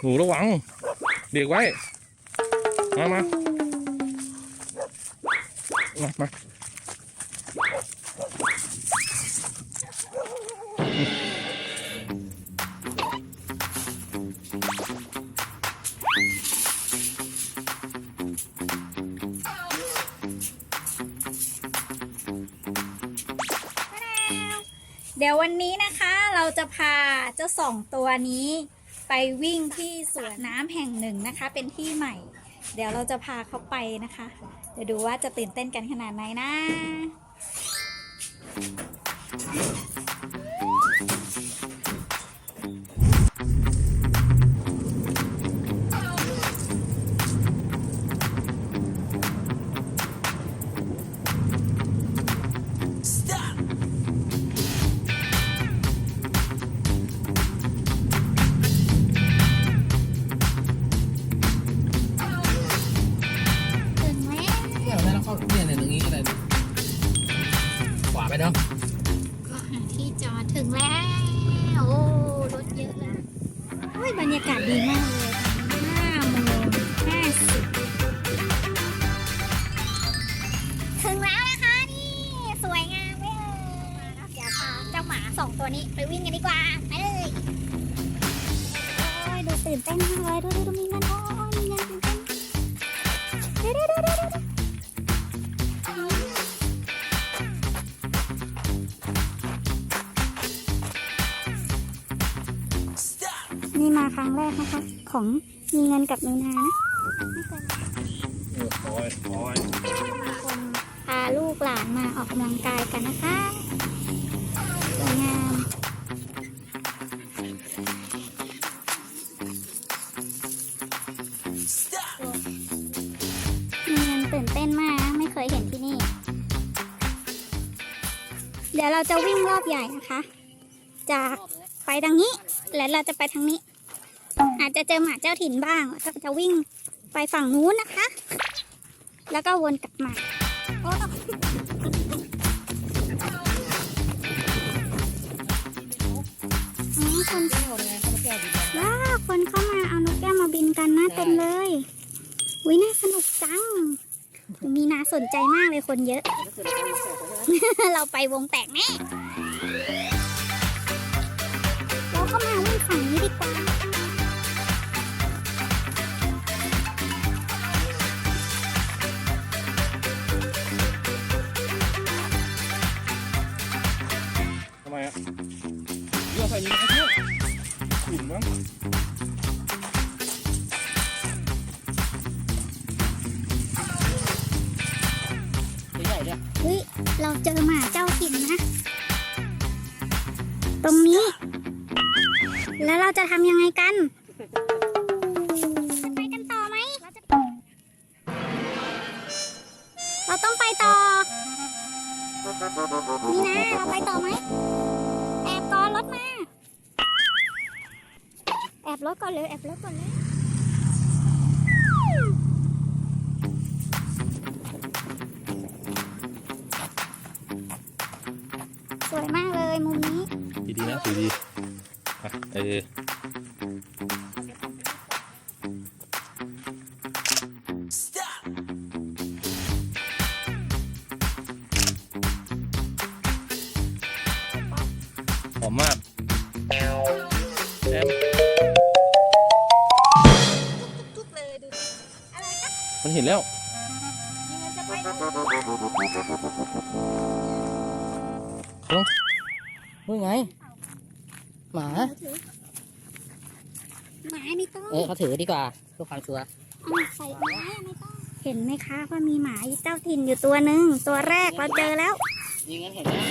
หนูระวัง เด็กไว้ มามามามาเดี๋ยววันนี้นะคะเราจะพาเจ้าสองตัวนี้ ไปวิ่งที่สวนน้ำแห่งหนึ่งนะคะ เป็นที่ใหม่ เดี๋ยวเราจะพาเขาไปนะคะ เดี๋ยวดูว่าจะตื่นเต้นกันขนาดไหนนะ นาะก็หาที่จอดถึงแล้ว โอ้ รถเยอะเลยโอ้ยบรรยากาศดีมากเลยห้าโมงห้าสิบถึงแล้วนะคะนี่ สวยงามเลยเดี๋ยวพาเจ้าหมาสองตัวนี้ไปวิ่งกันดีกว่า ไปเลย โอ้ยดูตื่นเต้นมากเลยดูดูดูมีเงินโอ้ ของมีเงินกับมีนานะคนพาลูกหลานมาออกกำลังกายกันนะคะสวยงามมีเงินตื่นเต้นมาก ไม่เคยเห็นที่นี่ เดี๋ยวเราจะวิ่งรอบใหญ่นะคะ จากไปทางนี้ แล้วเราจะไปทางนี้ อาจจะเจอหมาเจ้าถิ่นบ้างก็จะวิ่งไปฝั่งนู้นนะคะ แล้วก็วนกลับมาโอ้อ๋อคนว้าวคนเข้ามาเอานกแก้วมาบินกันนะเต็มเลยวิน่าสนุกจัง มีนาสนใจมากเลยคนเยอะ เราไปวงแตกแน่เราก็มาวิ่งฝั่งนี้ดีกว่า อะเยอะใส่นี้นะเพื่อนขุ่นมั้งใหญ่เลยเฮ้ยเราเจอหมาเจ้าถิ่นนะ ตรงนี้ แล้วเราจะทำยังไงกัน นี่นะเราไปต่อไหม แอบก่อนรถมา แอบรถก่อนเลย แอบรถก่อนเลยสวยมากเลยมุมนี้ ดีดีๆนะดีดีอะเออ อมมากแอมทุกเลยดูอะไรคะมันเห็นแล้ว ยังไงจะไปดูเฮ้ยไง หมา ถือหมาไม่ต้องเออเขาถือดีกว่าเพื่อความชัวร์เอาใส่ไม้ไม่ต้อง เห็นไหมคะว่ามีหมาเจ้าถิ่นอยู่ตัวหนึ่งตัวแรกเราเจอแล้ว ยิงกันเห็นแล้ว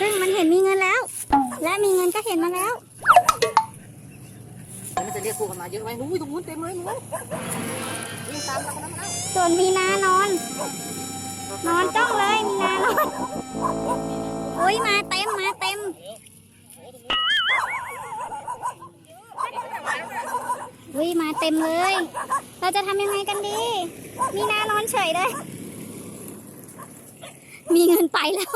ซึ่งมันเห็นมีเงินแล้ว และมีเงินก็เห็นมาแล้วแล้วมันจะเรียกพวกกันมาเยอะไหมอุ้ยตรงนู้นเต็มเลยหนูยิงตามตามน้ำน้ำส่วนมีนานอน นอนจ้องเลยมีนานอน โอ้ยมาเต็มมาเต็ม วิมาเต็มเลย เราจะทำยังไงกันดี มีนานอนเฉยเลย มีเงินไปแล้ว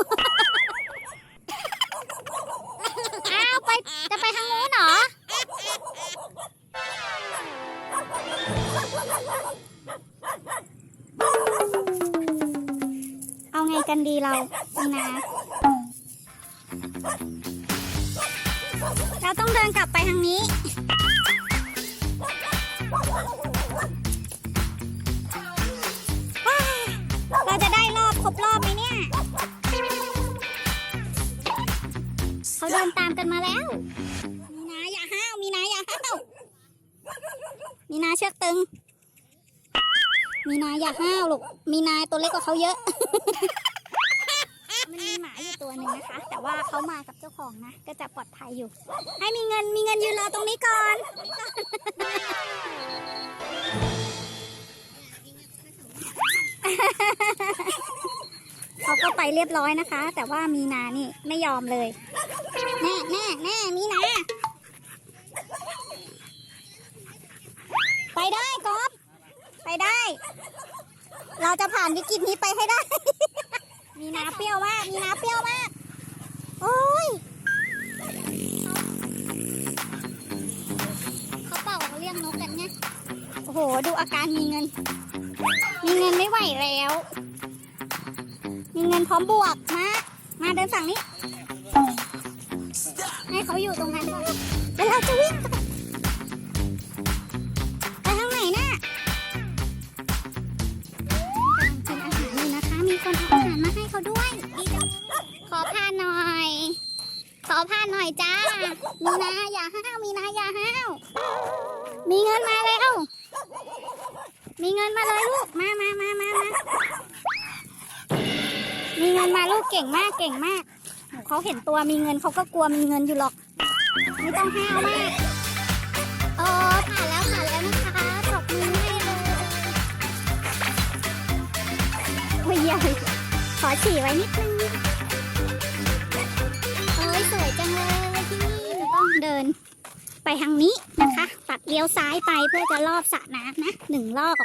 นดีเรามีนาเราต้องเดินกลับไปทางนี้ เราจะได้รอบครบรอบไหมเนี่ย เขาเดินตามกันมาแล้ว มีนาอย่าห้าว มีนาอย่าห้าว มีนาเชือกตึง มีนาอย่าห้าวลูก มีนาตัวเล็กกว่าเขาเยอะ ตัวหนึ่งนะคะ แต่ว่าเขามากับเจ้าของนะ ก็จะปลอดภัยอยู่ ให้มีเงินมีเงินยืนรอตรงนี้ก่อนเขาก็ไปเรียบร้อยนะคะ แต่ว่ามีนานี่ไม่ยอมเลยแน่แน่แน่มีนาไปได้กอบไปได้ เราจะผ่านวิกฤตนี้ไปให้ได้ มีนาเปรี้ยวมาก มีนาเปรี้ยวมาก โอ้ยเขาเป่าเรียกนกกันไงโอ้โห ดูอาการมีเงิน มีเงินไม่ไหวแล้ว มีเงินพร้อมบวก มา มาเดินฝั่งนี้ ให้เขาอยู่ตรงนั้นก่อนเดี๋ยวเราจะวิ่ง มีเงินมาเลยลูก มามามามามามีเงินมาลูกเก่งมากเก่งมาก เขาเห็นตัวมีเงินเขาก็กลัวมีเงินอยู่หรอก ไม่ต้องห้าวมากโอ้ผ่านแล้วผ่านแล้วนะคะตบมือให้เลยโอ้ยใหญ่ขอฉี่ไว้นิดนึง ไปทางนี้นะคะ ตัดเลี้ยวซ้ายไปเพื่อจะรอบสระน้ำนะหนึ่งรอบ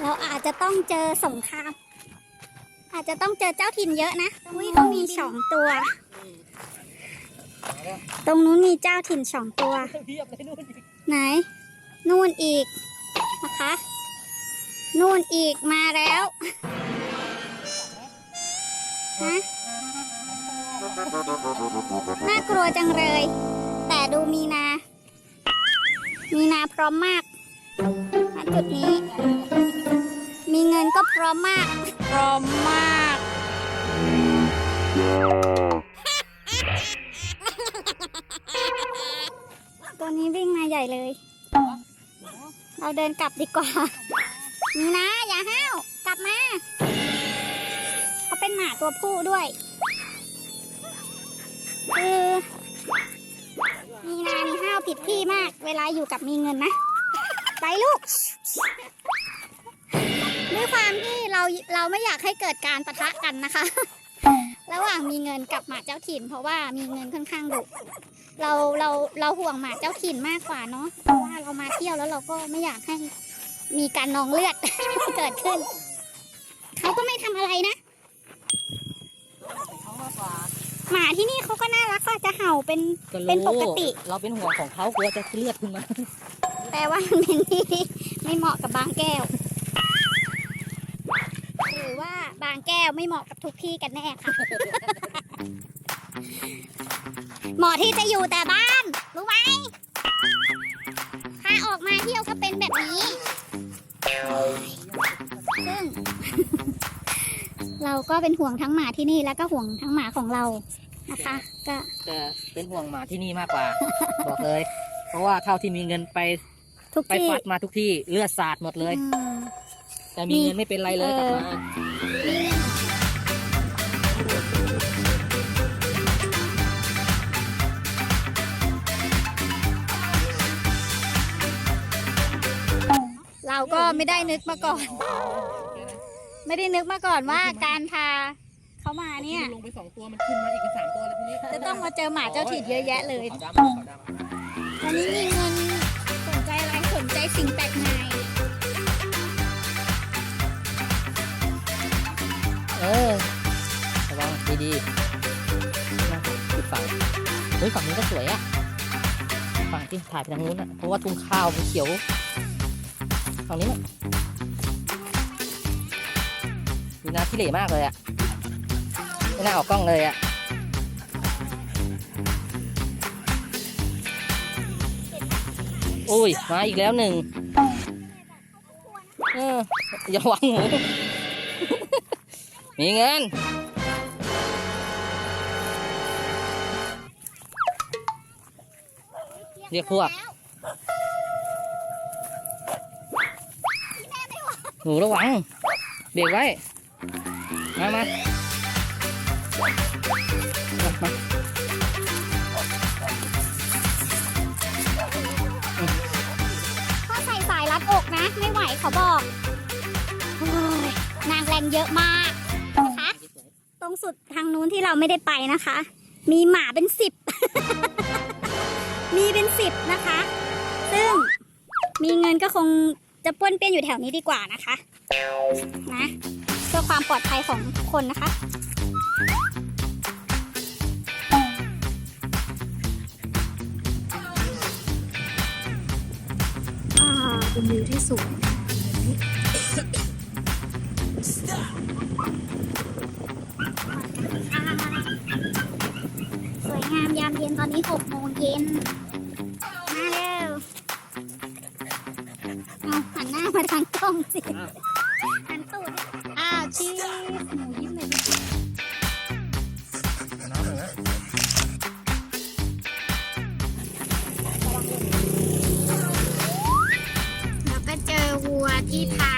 เราอาจจะต้องเจอสงคราม อาจจะต้องเจอเจ้าถิ่นเยอะนะอุ้ยเขามีสองตัว ตรงนู้นมีเจ้าถิ่นสองตัว ไหน นู่นอีกนะคะ นู่นอีกมาแล้วฮะ น่ากลัวจังเลย แต่ดูมีนา มีนาพร้อมมากณจุดนี้ มีเงินก็พร้อมมาก พร้อมมาก ตัวนี้วิ่งมาใหญ่เลย เราเดินกลับดีกว่า มีนะอย่าห้าว กลับมา เขาเป็นหมาตัวผู้ด้วย คือมีนานี่ห้าวผิดที่มาก เวลาอยู่กับมีเงินนะ ไปลูกด้วยความที่เราเราไม่อยากให้เกิดการประทะกันนะคะ ระหว่างมีเงินกับหมาเจ้าถิ่น เพราะว่ามีเงินค่อนข้างดุเราเราเราห่วงหมาเจ้าถิ่นมากกว่าเนาะเพราะว่าเรามาเที่ยวแล้วเราก็ไม่อยากให้มีการนองเลือดเกิดขึ้น เขาก็ไม่ทำอะไรนะ เขามากกว่า หมาที่นี่เขาก็น่ารักก็จะเห่าเป็นเป็นปกติ เราเป็นห่วงของเขากลัวจะเลือดขึ้นมาแต่ว่ามันเป็นที่ที่ไม่เหมาะกับบางแก้ว หรือว่าบางแก้วไม่เหมาะกับทุกที่กันแน่ค่ะ เหมาะที่จะอยู่แต่บ้าน รู้ไหมถ้าออกมาเที่ยวก็เป็นแบบนี้ ซึ่ง เราก็เป็นห่วงทั้งหมาที่นี่แล้วก็ห่วงทั้งหมาของเรา นะคะ ก็แต่เป็นห่วงหมาที่นี่มากกว่า บอกเลย เพราะว่าเท่าที่มีเงินไปทุกไปที่ ฟัดมาทุกที่เลือดสาดหมดเลยอืมแต่มีเงินไม่เป็นไรเลยกลับมา เราก็ไม่ได้นึกมาก่อน ไม่ได้นึกมาก่อนว่าการพาเขา มาเนี่ย ลงไปสองตัวมันขึ้นมาอีกเป็นสามตัวแล้วทีนี้จะต้องมาเจอหมาเจ้าถิ่นเยอะแยะเลย ขาวดำขาวดำตอนนี้มีเงินสนใจอะไรสนใจสิ่งแปลกใหม่เออระวังดีๆนะอีกฝั่งเฮ้ยฝั่งนี้ก็สวยอะฝั่งที่ถ่ายไปทางนู้นอะเพราะว่าทุ่งข้าวมันเขียวฝั่งนี้มีน้าที่เหล่มากเลยอะ ไม่น่าออกกล้องเลยอะอุ้ย มาอีกแล้วหนึ่งเอออย่าวางหู มีเงิน เรียกพวกหนูระวัง เบรกไว้ มามา มามาพ่อใส่สายรัดอกนะ ไม่ไหวเขาบอกโอ้ยนางแรงเยอะมากนะคะ ตรงสุดทางนู้นที่เราไม่ได้ไปนะคะ มีหมาเป็นสิบ มีเป็นสิบนะคะ ซึ่งมีเงินก็คงจะป้วนเปี้ยนอยู่แถวนี้ดีกว่านะคะ นะ เพื่อความปลอดภัยของคนนะคะ เป็นวิวที่สูงสวยงามยามเย็นตอนนี้6โมงเย็น แล้วก็